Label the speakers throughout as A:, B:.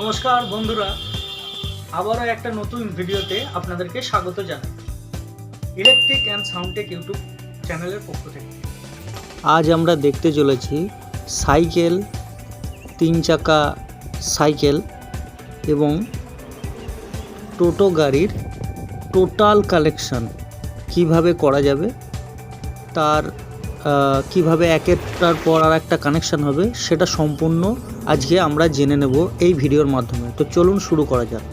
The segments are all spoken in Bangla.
A: নমস্কার বন্ধুরা, আবারও একটা নতুন ভিডিওতে আপনাদেরকে স্বাগত জানাই। ইলেকট্রিক অ্যান্ড সাউন্ডটেক ইউটিউব চ্যানেলের পক্ষ থেকে।
B: আজ আমরা দেখতে চলেছি সাইকেল, তিন চাকা সাইকেল এবং টোটো গাড়ির টোটাল কালেকশন কীভাবে করা যাবে, তার কীভাবে একেরটার পর আর একটা কানেকশান হবে, সেটা সম্পূর্ণ আজকে আমরা জেনে নেব এই ভিডিওর মাধ্যমে। তো চলুন শুরু করা যাক।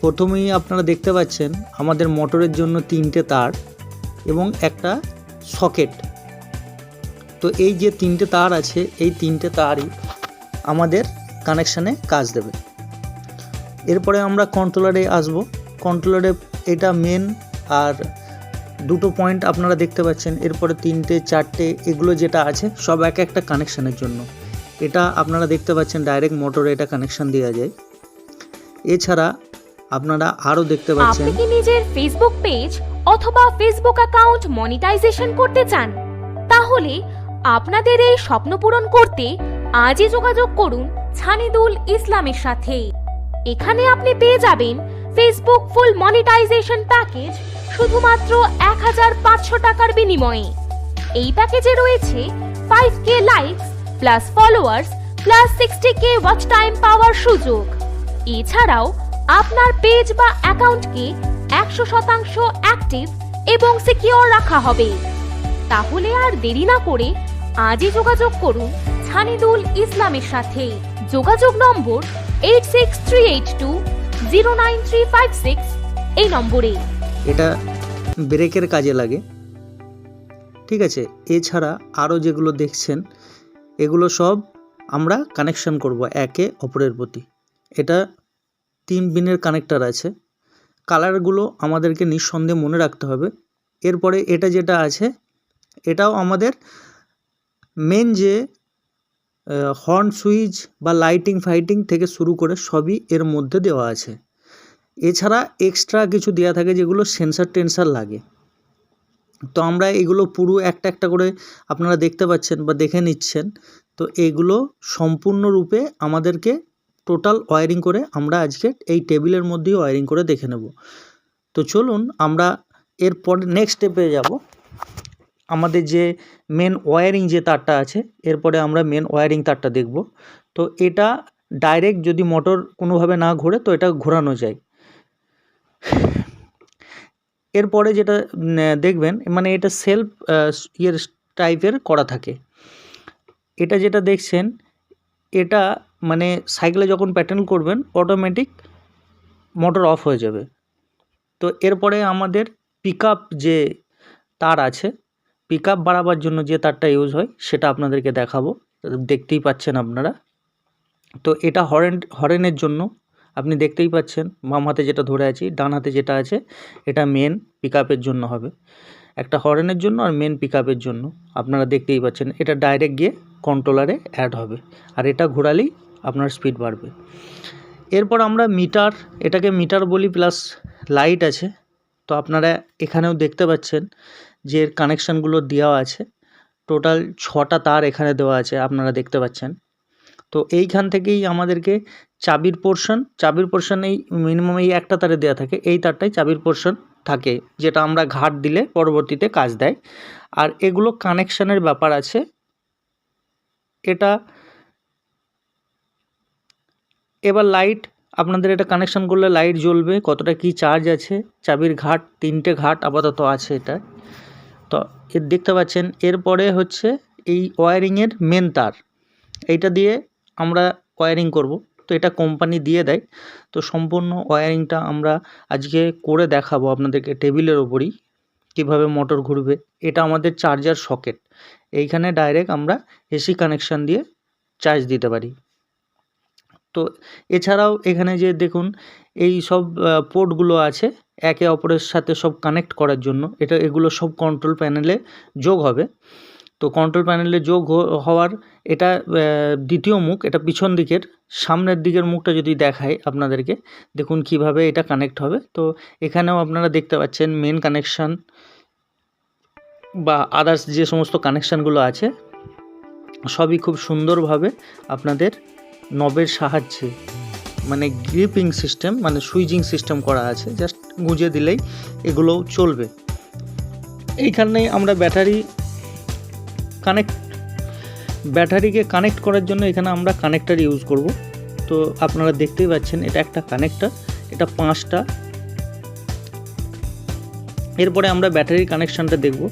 B: প্রথমেই আপনারা দেখতে পাচ্ছেন, আমাদের মোটরের জন্য তিনটে তার এবং একটা সকেট। তো এই যে তিনটে তার আছে, এই তিনটে তারই আমাদের কানেকশানে কাজ দেবে। এরপরে আমরা কন্ট্রোলারে আসব। কন্ট্রোলারে এটা মেন আর দুটো পয়েন্ট আপনারা দেখতে পাচ্ছেন এরপরে তিনটে চারটে এগুলো যেটা আছে সব এক একটা কানেকশানের জন্য। এটা আপনারা দেখতে পাচ্ছেন ডাইরেক্ট মোটরে এটা কানেকশান দেওয়া যায়। এছাড়া আপনারা আরও দেখতে পাচ্ছেন
C: আপনি কি নিজের ফেসবুক পেজ অথবা ফেসবুক অ্যাকাউন্ট মনিটাইজেশন করতে চান? তাহলে আপনাদের এই স্বপ্ন পূরণ করতে আজই যোগাযোগ করুন ছানিদুল ইসলামের সাথে। এখানে আপনি পেয়ে যাবেন ফেসবুক ফুল মনিটাইজেশন প্যাকেজ শুধুমাত্র এক হাজার পাঁচশো টাকার বিনিময়ে। এই প্যাকেজে রয়েছে five K likes plus followers plus sixty K watch time পাওয়ার সুযোগ। এছাড়াও আপনার পেজ বা অ্যাকাউন্টকে একশো শতাংশ অ্যাক্টিভ এবং সিকিওর রাখা হবে। তাহলে আর দেরি না করে আজই যোগাযোগ করুন ছানিদুল ইসলামের সাথে। যোগাযোগ নম্বর eight six three eight two zero nine three five six এই নম্বরে।
B: এটা ব্রেকের কাজে লাগে। ঠিক আছে, এছাড়া আরও যেগুলো দেখছেন, এগুলো সব আমরা কানেকশন করব একে অপরের প্রতি। এটা তিন পিনের কানেক্টার আছে। কালারগুলো আমাদেরকে নিঃসন্দেহে মনে রাখতে হবে। এরপরে এটা যেটা আছে, এটাও আমাদের মেন যে হর্ন সুইচ বা লাইটিং ফাইটিং থেকে শুরু করে সবই এর মধ্যে দেওয়া আছে। এছাড়া এক্সট্রা কিছু দেওয়া থাকে যেগুলো সেন্সার টেন্সার লাগে। তো আমরা এগুলো পুরো একটা একটা করে আপনারা দেখতে পাচ্ছেন বা দেখে নিচ্ছেন। তো এগুলো সম্পূর্ণরূপে আমাদেরকে টোটাল ওয়ারিং করে আমরা আজকে এই টেবিলের মধ্যেই ওয়ারিং করে দেখে নেব। তো চলুন আমরা এরপর নেক্সট স্টেপে যাব। আমাদের যে মেন ওয়ারিং যে তারটা আছে, এরপরে আমরা মেন ওয়ারিং তারটা দেখব। তো এটা ডাইরেক্ট যদি মোটর কোনোভাবে না ঘোরে, তো এটা ঘোরানো যায়। এরপরে যেটা দেখবেন মানে এটা সেলফ ইয়ের টাইপের করা থাকে। এটা যেটা দেখছেন, এটা মানে সাইকেলে যখন প্যাটার্ন করবেন অটোমেটিক মোটর অফ হয়ে যাবে। তো এরপরে আমাদের পিক যে তার আছে পিক বাড়াবার জন্য যে তারটা ইউজ হয়, সেটা আপনাদেরকে দেখাবো। দেখতেই পাচ্ছেন আপনারা। তো এটা হরেন, হরেনের জন্য আপনি দেখতেই পাচ্ছেন বাম হাতে যেটা ধরে আছি, ডান হাতে যেটা আছে, এটা মেন পিক জন্য হবে। একটা হরেনের জন্য আর মেন পিক জন্য। আপনারা দেখতেই পাচ্ছেন, এটা ডাইরেক্ট গিয়ে কন্ট্রোলারে অ্যাড হবে। আর এটা ঘোরালেই আপনার স্পিড বাড়বে। এরপর আমরা মিটার এটাকে মিটার বলি প্লাস লাইট আছে। তো আপনারা এখানেও দেখতে পাচ্ছেন যে এর কানেকশানগুলো দেওয়া আছে। টোটাল ছটা তার এখানে দেওয়া আছে, আপনারা দেখতে পাচ্ছেন। তো এইখান থেকেই আমাদেরকে চাবির পোর্শন চাবির পোর্শন এই মিনিমাম এই একটা তারে দেওয়া থাকে, এই তারটাই চাবির পোর্শন থাকে, যেটা আমরা ঘাট দিলে পরবর্তীতে কাজ দেয়। আর এগুলো কানেকশানের ব্যাপার আছে। এটা এবার লাইট আপনাদের এটা কানেকশন করলে লাইট জ্বলবে, কতটা কি চার্জ আছে, চাবির ঘাট, তিনটে ঘাট আপাতত আছে এটা। তো এর দেখতে পাচ্ছেন, এরপরে হচ্ছে এই ওয়ারিংয়ের মেন তার। এইটা দিয়ে আমরা ওয়ারিং করব। তো এটা কোম্পানি দিয়ে দেয়। তো সম্পূর্ণ ওয়ারিংটা আমরা আজকে করে দেখাবো আপনাদেরকে টেবিলের ওপরই, কীভাবে মোটর ঘুরবে। এটা আমাদের চার্জার সকেট এইখানে ডাইরেক্ট আমরা এসি কানেকশান দিয়ে চার্জ দিতে পারি। তো এছাড়াও এখানে যে দেখুন, এই সব পোর্টগুলো আছে একে অপরের সাথে সব কানেক্ট করার জন্য। এটা, এগুলো সব কন্ট্রোল প্যানেলে যোগ হবে। তো কন্ট্রোল প্যানেলে যোগ হওয়ার এটা দ্বিতীয় মুখ, এটা পিছন দিকের, সামনের দিকের মুখটা যদি দেখায় আপনাদেরকে, দেখুন কীভাবে এটা কানেক্ট হবে। তো এখানেও আপনারা দেখতে পাচ্ছেন মেন কানেকশান বা আদার্স যে সমস্ত কানেকশানগুলো আছে, সবই খুব সুন্দরভাবে আপনাদের নবের সাহায্যে মানে গ্রিপিং সিস্টেম মানে সুইজিং সিস্টেম করা আছে জাস্ট গুঁজে দিলেই এগুলোও চলবে। এইখানেই আমরা ব্যাটারি কানেক্ট ব্যাটারিকে কানেক্ট করার জন্য এখানে আমরা কানেক্টার ইউজ করব। তো আপনারা দেখতেই পাচ্ছেন, এটা একটা কানেক্টার এটা পাঁচটা। এরপরে আমরা ব্যাটারির কানেকশানটা দেখব।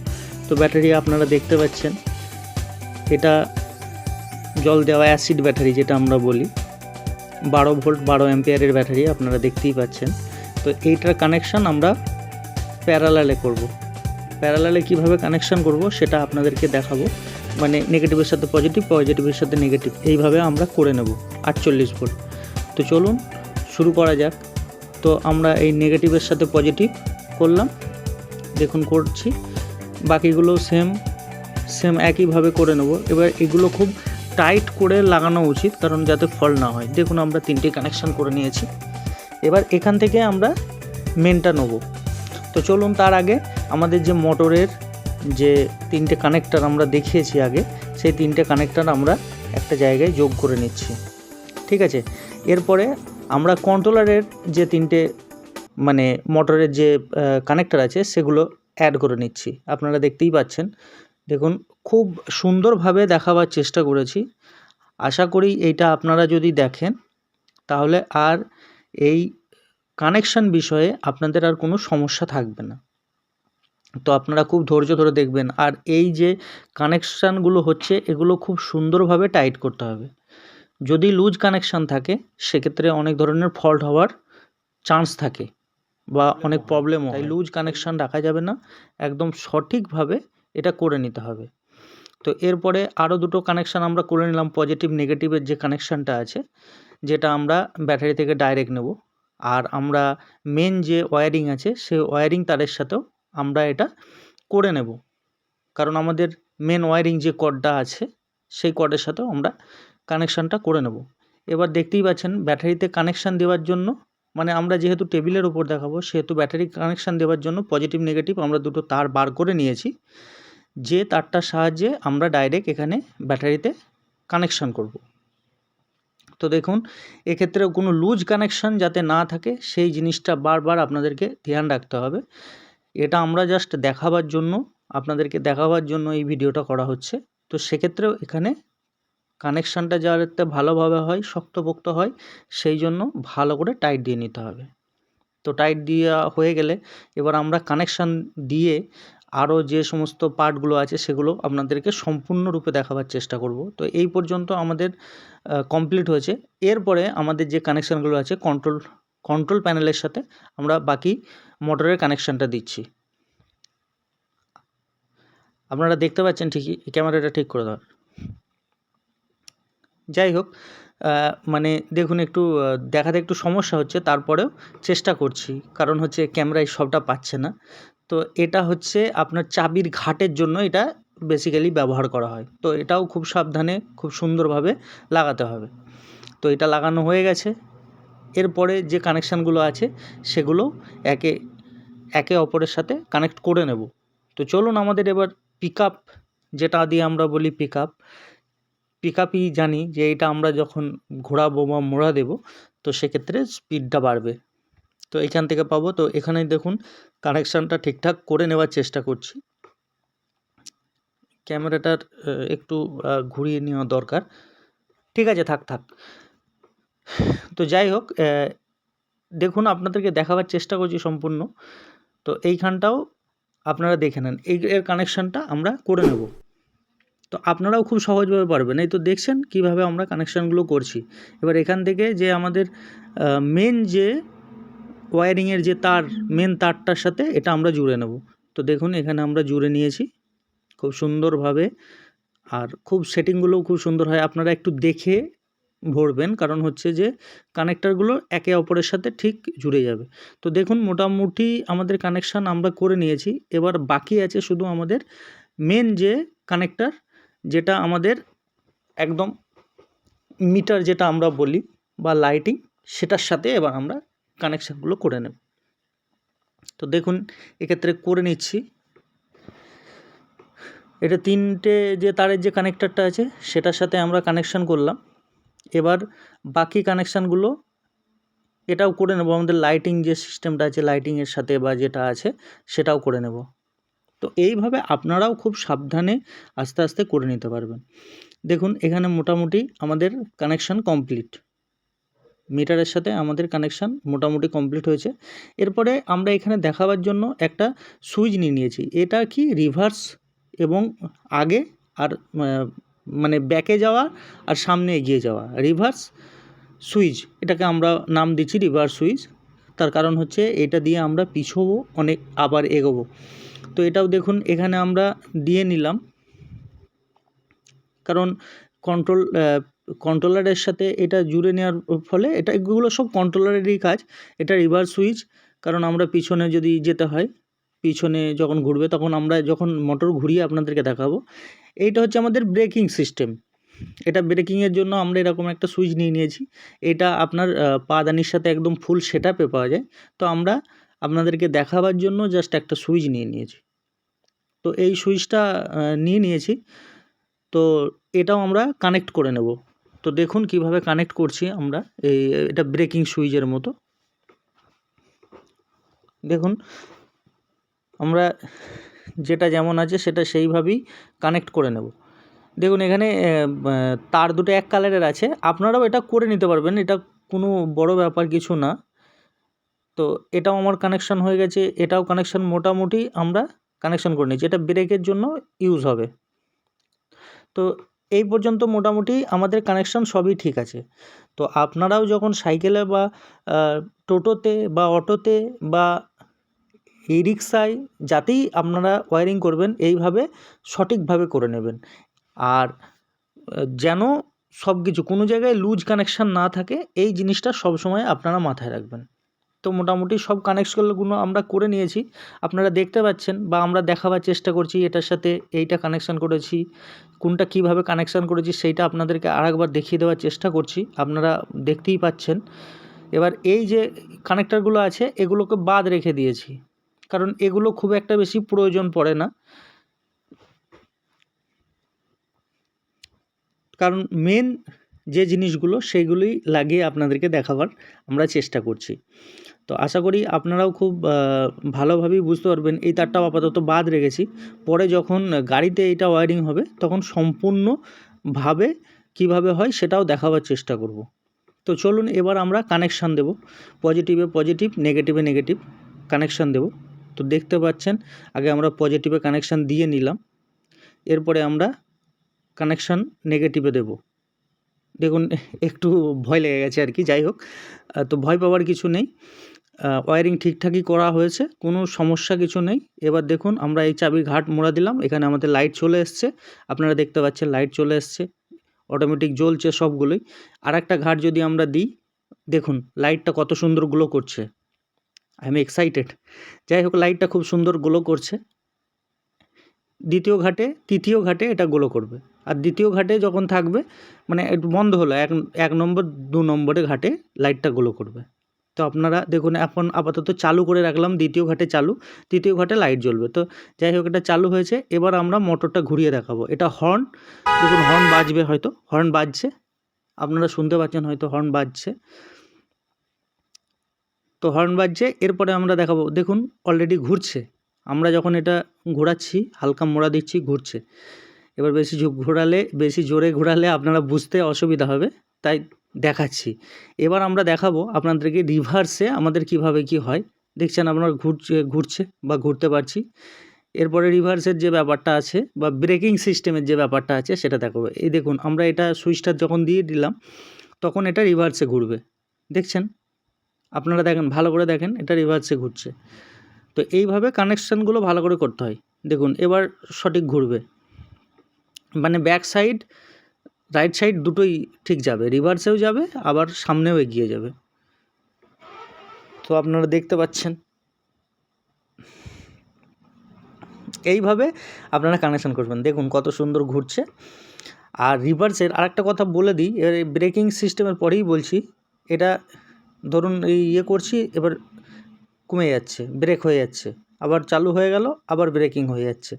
B: তো ব্যাটারি আপনারা দেখতে পাচ্ছেন, এটা জল দেওয়া অ্যাসিড ব্যাটারি যেটা আমরা বলি। বারো ভোল্ট বারো অ্যাম্পিয়ারের ব্যাটারি আপনারা দেখতেই পাচ্ছেন। তো এইটার কানেকশান আমরা প্যারালালে করব। প্যারালালে কীভাবে কানেকশান করব সেটা আপনাদেরকে দেখাবো। মানে নেগেটিভের সাথে পজিটিভ পজিটিভের সাথে নেগেটিভ এইভাবে আমরা করে নেব। আটচল্লিশ ভোল্ট। তো চলুন, শুরু করা যাক। তো আমরা এই নেগেটিভের সাথে পজিটিভ করলাম। দেখুন, করছি। বাকিগুলো সেম সেম একইভাবে করে নেব। এবার এগুলো খুব টাইট করে লাগানো উচিত, কারণ যাতে ফল না হয়। দেখুন, আমরা তিনটে কানেকশান করে নিয়েছি। এবার এখান থেকে আমরা মেনটা নেব। তো চলুন তার আগে আমাদের যে মোটরের যে তিনটে কানেক্টার আমরা দেখিয়েছি আগে, সেই তিনটে কানেক্টার আমরা একটা জায়গায় যোগ করে নিচ্ছি। ঠিক আছে? এরপরে আমরা কন্ট্রোলারের যে তিনটে মানে মোটরের যে কানেক্টার আছে, সেগুলো অ্যাড করে নিচ্ছি। আপনারা দেখতেই পাচ্ছেন। দেখুন, খুব সুন্দরভাবে দেখাবার চেষ্টা করেছি। আশা করি এইটা আপনারা যদি দেখেন, তাহলে আর এই কানেকশন বিষয়ে আপনাদের আর কোনো সমস্যা থাকবে না। তো আপনারা খুব ধৈর্য ধরে দেখবেন। আর এই যে কানেকশানগুলো হচ্ছে এগুলো খুব সুন্দরভাবে টাইট করতে হবে। যদি লুজ কানেকশান থাকে সেক্ষেত্রে অনেক ধরনের ফল্ট হওয়ার চান্স থাকে বা অনেক প্রবলেম হয়। লুজ কানেকশান রাখা যাবে না। একদম সঠিকভাবে এটা করে নিতে হবে। তো এরপরে আরও দুটো কানেকশান আমরা করে নিলাম। পজিটিভ নেগেটিভের যে কানেকশানটা আছে যেটা আমরা ব্যাটারি থেকে ডাইরেক্ট নেব। আর আমরা মেন যে ওয়্যারিং আছে, সে ওয়্যারিং তারের সাথেও আমরা এটা করে নেব। কারণ আমাদের মেন ওয়্যারিং যে কর্ডটা আছে, সেই কর্ডের সাথেও আমরা কানেকশানটা করে নেব। এবার দেখতেই পাচ্ছেন ব্যাটারিতে কানেকশান দেওয়ার জন্য মানে আমরা যেহেতু টেবিলের উপর দেখাবো, সেহেতু ব্যাটারি কানেকশান দেওয়ার জন্য পজিটিভ নেগেটিভ আমরা দুটো তার বার করে নিয়েছি। যে তারটার সাহায্যে আমরা ডাইরেক্ট এখানে ব্যাটারিতে কানেকশান করব। তো দেখুন এক্ষেত্রে কোনো লুজ কানেকশান যাতে না থাকে, সেই জিনিসটা বারবার আপনাদেরকে ধ্যান রাখতে হবে। এটা আমরা জাস্ট দেখাবার জন্য, আপনাদেরকে দেখাবার জন্য এই ভিডিওটা করা হচ্ছে। তো সেক্ষেত্রেও এখানে কানেকশানটা যাতে ভালোভাবে হয়, শক্তপোক্ত হয়, সেই জন্য ভালো করে টাইট দিয়ে নিতে হবে। তো টাইট দেওয়া হয়ে গেলে এবার আমরা কানেকশান দিয়ে আরও যে সমস্ত পার্টগুলো আছে সেগুলো আপনাদেরকে সম্পূর্ণরূপে দেখাবার চেষ্টা করব। তো এই পর্যন্ত আমাদের কমপ্লিট হয়েছে। এরপরে আমাদের যে কানেকশানগুলো আছে কন্ট্রোল কন্ট্রোল প্যানেলের সাথে আমরা বাকি মোটরের কানেকশানটা দিচ্ছি। আপনারা দেখতে পাচ্ছেন ঠিকই, ক্যামেরাটা ঠিক করে দেওয়ার। যাই হোক মানে দেখুন একটু দেখাতে একটু সমস্যা হচ্ছে, তারপরেও চেষ্টা করছি। কারণ হচ্ছে ক্যামেরায় সবটা পাচ্ছে না। তো এটা হচ্ছে আপনার চাবির ঘাটের জন্য এটা বেসিক্যালি ব্যবহার করা হয়। তো এটাও খুব সাবধানে, খুব সুন্দরভাবে লাগাতে হবে। তো এটা লাগানো হয়ে গেছে। এরপরে যে কানেকশানগুলো আছে, সেগুলো একে একে অপরের সাথে কানেক্ট করে নেব। তো চলুন আমাদের এবার পিক আপ যেটা দিয়ে আমরা বলি পিক আপ পিক আপই জানি যে এটা আমরা যখন ঘোরাবো বা মোড়া দেবো, তো সেক্ষেত্রে স্পিডটা বাড়বে। তো এখান থেকে পাবো। তো এখানে দেখুন কানেকশানটা ঠিকঠাক করে নেওয়ার চেষ্টা করছি। ক্যামেরাটার একটু ঘুরিয়ে নেওয়া দরকার। ঠিক আছে, থাক থাক। তো যাই হোক দেখুন, আপনাদেরকে দেখাবার চেষ্টা করছি সম্পূর্ণ। তো এইখানটাও আপনারা দেখে নেন। এই এর কানেকশানটা আমরা করে নেব। তো আপনারাও খুব সহজভাবে পারবেন। এই তো দেখছেন কীভাবে আমরা কানেকশানগুলো করছি। এবার এখান থেকে যে আমাদের মেন যে ওয়্যারিংয়ের যে তার মেন তারটার সাথে এটা আমরা জুড়ে নেব। তো দেখুন, এখানে আমরা জুড়ে নিয়েছি খুব সুন্দরভাবে। আর খুব সেটিংগুলোও খুব সুন্দর হয়। আপনারা একটু দেখে ভরবেন, কারণ হচ্ছে যে কানেক্টারগুলো একে অপরের সাথে ঠিক জুড়ে যাবে। তো দেখুন, মোটামুটি আমাদের কানেকশান আমরা করে নিয়েছি। এবার বাকি আছে শুধু আমাদের মেন যে কানেক্টার যেটা আমাদের একদম মিটার যেটা আমরা বলি, বা লাইটিং সেটার সাথে এবার আমরা কানেকশানগুলো করে নেব। তো দেখুন, এক্ষেত্রে করে নিচ্ছি। এটা তিনটে যে তারের যে কানেক্টারটা আছে, সেটার সাথে আমরা কানেকশান করলাম। এবার বাকি কানেকশানগুলো এটাও করে নেব। আমাদের লাইটিং যে সিস্টেমটা আছে লাইটিংয়ের সাথে বা যেটা আছে, সেটাও করে নেব। তো এইভাবে আপনারাও খুব সাবধানে আস্তে আস্তে করে নিতে পারবেন। দেখুন, এখানে মোটামুটি আমাদের কানেকশান কমপ্লিট মিটারের সাথে আমাদের কানেকশান মোটামুটি কমপ্লিট হয়েছে। এরপরে আমরা এখানে দেখাবার জন্য একটা সুইচ নিয়ে নিয়েছি। এটা কি রিভার্স এবং আগে আর মানে ব্যাকে যাওয়া আর সামনে এগিয়ে যাওয়া। রিভার্স সুইচ, এটাকে আমরা নাম দিচ্ছি রিভার্স সুইচ। তার কারণ হচ্ছে এটা দিয়ে আমরা পিছোবো, অনেক আবার এগোবো। তো এটাও দেখুন, এখানে আমরা দিয়ে নিলাম। কারণ কন্ট্রোল কন্ট্রোলারের সাথে এটা জুড়ে নেওয়ার ফলে এটা, এগুলো সব কন্ট্রোলারেরই কাজ। এটা রিভার্স সুইচ কারণ আমরা পিছনে যদি যেতে হয়, পিছনে যখন ঘুরবে তখন আমরা যখন মোটর ঘুরিয়ে আপনাদেরকে দেখাবো, এইটা হচ্ছে আমাদের ব্রেকিং সিস্টেম এটা ব্রেকিংয়ের জন্য আমরা এরকম একটা সুইচ নিয়ে নিয়েছি। এটা আপনার পাদানির সাথে একদম ফুল সেটআপে পাওয়া যায়। তো আমরা আপনাদেরকে দেখাবার জন্য জাস্ট একটা সুইচ নিয়ে নিয়েছি। তো এই সুইচটা নিয়ে নিয়েছি। তো এটাও আমরা কানেক্ট করে নেব। তো দেখুন কীভাবে কানেক্ট করছি আমরা। এই, এটা ব্রেকিং সুইচের মতো। দেখুন, আমরা যেটা যেমন আছে সেটা সেইভাবেই কানেক্ট করে নেব। দেখুন, এখানে তার দুটো এক কালারের আছে। আপনারাও এটা করে নিতে পারবেন। এটা কোনো বড় ব্যাপার কিছু না। তো এটাও আমার কানেকশন হয়ে গেছে। এটাও কানেকশন মোটামুটি আমরা কানেকশন করে নিয়েছি। এটা ব্রেকের জন্য ইউজ হবে। তো এই পর্যন্ত মোটামুটি আমাদের কানেকশন সবই ঠিক আছে। তো আপনারাও যখন সাইকেলে বা টোটোতে বা অটোতে বা ই রিক্সায় যাতেই আপনারা ওয়্যারিং করবেন, এইভাবে সঠিকভাবে করে নেবেন। আর যেন সব কিছু কোনো জায়গায় লুজ কানেকশান না থাকে, এই জিনিসটা সবসময় আপনারা মাথায় রাখবেন। তো মোটামুটি সব কানেকশনগুলো আমরা করে নিয়েছি। আপনারা দেখতে পাচ্ছেন বা আমরা দেখাবার চেষ্টা করছি এটার সাথে এইটা কানেকশান করেছি, কোনটা কীভাবে কানেকশান করেছি সেইটা আপনাদেরকে আরেকবার দেখিয়ে দেওয়ার চেষ্টা করছি, আপনারা দেখতেই পাচ্ছেন। এবার এই যে কানেক্টারগুলো আছে, এগুলোকে বাদ রেখে দিয়েছি, কারণ এগুলো খুব একটা বেশি প্রয়োজন পড়ে না। কারণ মেন যে জিনিসগুলো সেইগুলোই লাগিয়ে আপনাদেরকে দেখাবার আমরা চেষ্টা করছি। তো আশা করি আপনারাও খুব ভালোভাবেই বুঝতে পারবেন। এই তারটাও আপাতত বাদ রেখেছি। পরে যখন গাড়িতে এটা ওয়ারিং হবে, তখন সম্পূর্ণভাবে কীভাবে হয় সেটাও দেখাবার চেষ্টা করব। তো চলুন এবার আমরা কানেকশান দেব। পজিটিভে পজিটিভ, নেগেটিভে নেগেটিভ কানেকশান দেব। তো দেখতে পাচ্ছেন, আগে আমরা পজিটিভে কানেকশান দিয়ে নিলাম। এরপরে আমরা কানেকশান নেগেটিভে দেব। দেখুন, একটু ভয় লেগে গেছে আর কি, যাই হোক। তো ভয় পাওয়ার কিছু নেই। ওয়ারিং ঠিকঠাকই করা হয়েছে, কোনো সমস্যা কিছু নেই। এবার দেখুন, আমরা এই চাবির ঘাট মোড়া দিলাম, এখানে আমাদের লাইট চলে এসছে। আপনারা দেখতে পাচ্ছেন লাইট চলে এসছে অটোমেটিক জ্বলছে সবগুলোই। আর একটা ঘাট যদি আমরা দিই, দেখুন লাইটটা কত সুন্দর গ্লো করছে। আই এম এক্সাইটেড যাই হোক লাইটটা খুব সুন্দর গ্লো করছে। দ্বিতীয় ঘাটে, তৃতীয় ঘাটে এটা গ্লো করবে। আর দ্বিতীয় ঘাটে যখন থাকবে মানে একটু বন্ধ হলো, এক এক নম্বর, দু নম্বরে ঘাটে লাইটটা গ্লো করবে। তো আপনারা দেখুন, এখন আপাতত চালু করে রাখলাম, দ্বিতীয় ঘাটে চালু, তৃতীয় ঘাটে লাইট জ্বলবে। তো যাই হোক, এটা চালু হয়েছে, এবার আমরা মোটরটা ঘুরিয়ে দেখাবো। এটা হর্ন, দেখুন হর্ন বাজবে হয়তো, হর্ন বাজছে। আপনারা শুনতে পাচ্ছেন হয়তো হর্ন বাজছে। তো হর্ন বাজছে, এরপরে আমরা দেখাবো, দেখুন অলরেডি ঘুরছে। আমরা যখন এটা ঘোরাচ্ছি, হালকা মোড়া দিচ্ছি, ঘুরছে। এবার বেশি ঘোরালে, বেশি জোরে ঘোরালে আপনারা বুঝতে অসুবিধা হবে, তাই দেখাচ্ছি। এবার আমরা দেখাবো আপনাদেরকে রিভার্সে আমাদের কীভাবে কি হয়। দেখছেন আপনারা ঘুরছে ঘুরছে বা ঘুরতে পারছি। এরপরে রিভার্সের যে ব্যাপারটা আছে বা ব্রেকিং সিস্টেমের যে ব্যাপারটা আছে, সেটা দেখাবো। এই দেখুন, আমরা এটা সুইচটা যখন দিয়ে দিলাম, তখন এটা রিভার্সে ঘুরবে। দেখছেন? আপনারা দেখেন, ভালো করে দেখেন, এটা রিভার্সে ঘুরছে। তো এইভাবে কানেকশানগুলো ভালো করে করতে হয়। দেখুন, এবার সঠিক ঘুরবে। মানে ব্যাক সাইড রাইট সাইড দুটোই ঠিক যাবে। রিভার্সেও যাবে, আবার সামনেও এগিয়ে যাবে। তো আপনারা দেখতে পাচ্ছেন। এইভাবে আপনারা কানেকশান করবেন। দেখুন, কত সুন্দর ঘুরছে। আর রিভার্সের আরেকটা কথা বলে দিই, এর ব্রেকিং সিস্টেমের পরেই বলছি, এটা ধরুন এই ইয়ে করছি, এবার কমে যাচ্ছে ব্রেক হয়ে যাচ্ছে। আবার চালু হয়ে গেল, আবার ব্রেকিং হয়ে যাচ্ছে।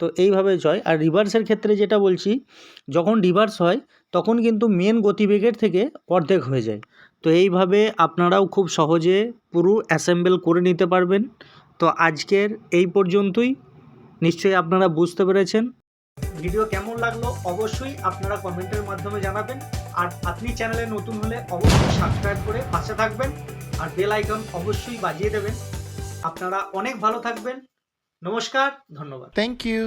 B: তো এইভাবে জয়। আর রিভার্সের ক্ষেত্রে যেটা বলছি, যখন রিভার্স হয়, তখন কিন্তু মেন গতিবেগের থেকে অর্ধেক হয়ে যায়।
D: তো এইভাবে আপনারাও খুব সহজে পুরো অ্যাসেম্বল করে নিতে পারবেন। তো আজকের এই পর্যন্তই। নিশ্চয়ই আপনারা বুঝতে পেরেছেন।
B: ভিডিও কেমন লাগল অবশ্যই আপনারা কমেন্টের মাধ্যমে জানাবেন। আর আপনি চ্যানেলে নতুন হলে অবশ্যই সাবস্ক্রাইব করে পাশে থাকবেন। আর বেল আইকন অবশ্যই বাজিয়ে দেবেন। আপনারা অনেক ভালো থাকবেন। নমস্কার, ধন্যবাদ।
E: Thank you.